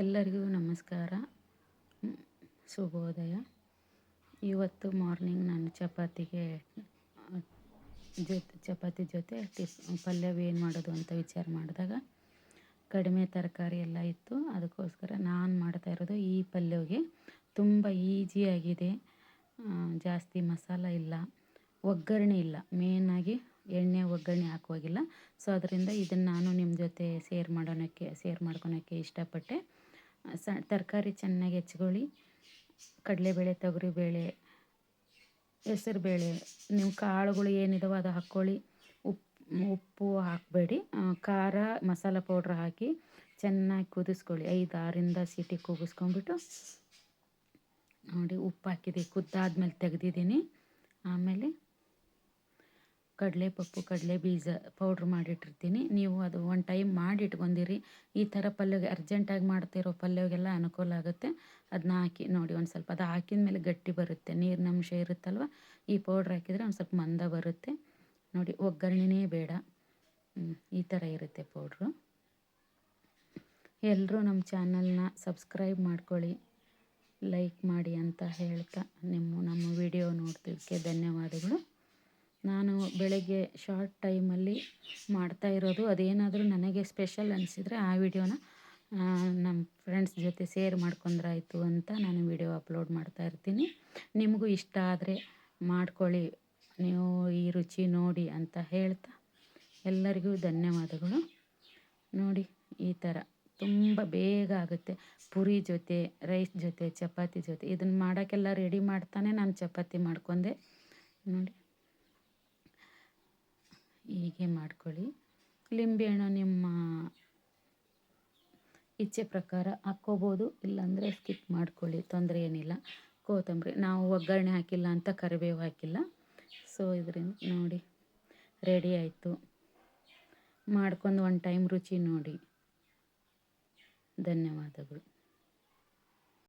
ಎಲ್ಲರಿಗೂ ನಮಸ್ಕಾರ. ಶುಭೋದಯ. ಇವತ್ತು ಮಾರ್ನಿಂಗ್ ನಾನು ಚಪಾತಿಗೆ ಜೊತೆ, ಚಪಾತಿ ಜೊತೆ ಟಿಫ್, ಪಲ್ಯವು ಏನು ಮಾಡೋದು ಅಂತ ವಿಚಾರ ಮಾಡಿದಾಗ ಕಡಿಮೆ ತರಕಾರಿ ಎಲ್ಲ ಇತ್ತು. ಅದಕ್ಕೋಸ್ಕರ ನಾನು ಮಾಡ್ತಾ ಇರೋದು ಈ ಪಲ್ಯಗೆ. ತುಂಬ ಈಜಿಯಾಗಿದೆ ಜಾಸ್ತಿ ಮಸಾಲ ಇಲ್ಲ. ಒಗ್ಗರಣೆ ಇಲ್ಲ. ಮೇಯ್ನಾಗಿ ಎಣ್ಣೆ, ಒಗ್ಗರಣೆ ಹಾಕುವಾಗಿಲ್ಲ. ಸೊ ಅದರಿಂದ ಇದನ್ನು ನಾನು ನಿಮ್ಮ ಜೊತೆ ಸೇರ್ ಮಾಡೋಣಕ್ಕೆ ಸೇರ್ ಮಾಡ್ಕೊಳಕ್ಕೆ ಇಷ್ಟಪಟ್ಟೆ. ಸ, ತರಕಾರಿ ಚೆನ್ನಾಗಿ ಹೆಚ್ಕೊಳ್ಳಿ. ಕಡಲೆಬೇಳೆ, ತೊಗರಿಬೇಳೆ, ಹೆಸರುಬೇಳೆ ನೀವು ಕಾಳುಗಳು ಏನಿದಾವೆ ಅದು ಹಾಕ್ಕೊಳ್ಳಿ. ಉಪ್ಪು ಉಪ್ಪು ಹಾಕಬೇಡಿ. ಖಾರ ಮಸಾಲ ಪೌಡ್ರ್ ಹಾಕಿ ಚೆನ್ನಾಗಿ ಕುದಿಸ್ಕೊಳ್ಳಿ. ಐದು ಆರಿಂದ ಸೀಟಿ ಕೂಗಿಸ್ಕೊಂಡ್ಬಿಟ್ಟು ನೋಡಿ ಉಪ್ಪು ಹಾಕಿದೆ. ಕುದ್ದಾದ್ಮೇಲೆ ತೆಗೆದಿದ್ದೀನಿ. ಆಮೇಲೆ ಕಡಲೆಪಪ್ಪು ಕಡಲೆ ಬೀಜ ಪೌಡ್ರ್ ಮಾಡಿಟ್ಟಿರ್ತೀನಿ. ನೀವು ಅದು ಒನ್ ಟೈಮ್ ಮಾಡಿ ಇಟ್ಕೊಂಡಿರಿ ಈ ಥರ ಪಲ್ಯಗೆ ಅರ್ಜೆಂಟಾಗಿ ಮಾಡ್ತಿರೋ ಪಲ್ಯಗೆಲ್ಲ ಅನುಕೂಲ ಆಗುತ್ತೆ. ಅದನ್ನ ಹಾಕಿ ನೋಡಿ, ಒಂದು ಸ್ವಲ್ಪ ಅದು ಹಾಕಿದ ಮೇಲೆ ಗಟ್ಟಿ ಬರುತ್ತೆ. ನೀರಿನ ಅಂಶ ಇರುತ್ತಲ್ವ? ಈ ಪೌಡ್ರ್ ಹಾಕಿದರೆ ಒಂದು ಸ್ವಲ್ಪ ಮಂದ ಬರುತ್ತೆ. ನೋಡಿ, ಒಗ್ಗರಣೆನೇ ಬೇಡ. ಈ ಥರ ಇರುತ್ತೆ ಪೌಡ್ರು ಎಲ್ಲರೂ ನಮ್ಮ ಚಾನಲ್ನ ಸಬ್ಸ್ಕ್ರೈಬ್ ಮಾಡ್ಕೊಳ್ಳಿ. ಲೈಕ್ ಮಾಡಿ ಅಂತ ಹೇಳ್ತಾ ನಿಮ್ಮ, ನಮ್ಮ ವಿಡಿಯೋ ನೋಡ್ತಿದ್ದಕ್ಕೆ ಧನ್ಯವಾದಗಳು. ನಾನು ಬೆಳಗ್ಗೆ ಶಾರ್ಟ್ ಟೈಮಲ್ಲಿ ಮಾಡ್ತಾ ಇರೋದು. ಅದೇನಾದರೂ ನನಗೆ ಸ್ಪೆಷಲ್ ಅನಿಸಿದ್ರೆ ಆ ವಿಡಿಯೋನ ನಮ್ಮ ಫ್ರೆಂಡ್ಸ್ ಜೊತೆ ಶೇರ್ ಮಾಡ್ಕೊಂಡ್ರಾಯ್ತು ಅಂತ ನಾನು ವಿಡಿಯೋ ಅಪ್ಲೋಡ್ ಮಾಡ್ತಾ ಇರ್ತೀನಿ. ನಿಮಗೂ ಇಷ್ಟ ಆದರೆ ಮಾಡ್ಕೊಳ್ಳಿ. ನೀವು ಈ ರುಚಿ ನೋಡಿ ಅಂತ ಹೇಳ್ತಾ ಎಲ್ಲರಿಗೂ ಧನ್ಯವಾದಗಳು. ನೋಡಿ, ಈ ಥರ ತುಂಬ ಬೇಗ ಆಗುತ್ತೆ. ಪುರಿ ಜೊತೆ ರೈಸ್ ಜೊತೆ, ಚಪಾತಿ ಜೊತೆ ಇದನ್ನು ಮಾಡೋಕ್ಕೆಲ್ಲ ರೆಡಿ ಮಾಡ್ತಾನೆ ನಾನು ಚಪಾತಿ ಮಾಡ್ಕೊಂಡೆ. ನೋಡಿ. ಹೀಗೆ ಮಾಡ್ಕೊಳ್ಳಿ. ಲಿಂಬೆಹಣ್ಣು ನಿಮ್ಮ ಇಚ್ಛೆ ಪ್ರಕಾರ ಹಾಕ್ಕೋಬೋದು. ಇಲ್ಲಾಂದರೆ ಸ್ಕಿಪ್ ಮಾಡ್ಕೊಳ್ಳಿ. ತೊಂದರೆ ಏನಿಲ್ಲ. ಕೊತ್ತಂಬರಿ ನಾವು ಒಗ್ಗರಣೆ ಹಾಕಿಲ್ಲ ಅಂತ ಕರಿಬೇವು ಹಾಕಿಲ್ಲ. ಸೊ ಇದರಿಂದ ನೋಡಿ ರೆಡಿ ಆಯಿತು. ಮಾಡ್ಕೊಂಡು ಒಂದು ಟೈಮ್ ರುಚಿ ನೋಡಿ. ಧನ್ಯವಾದಗಳು.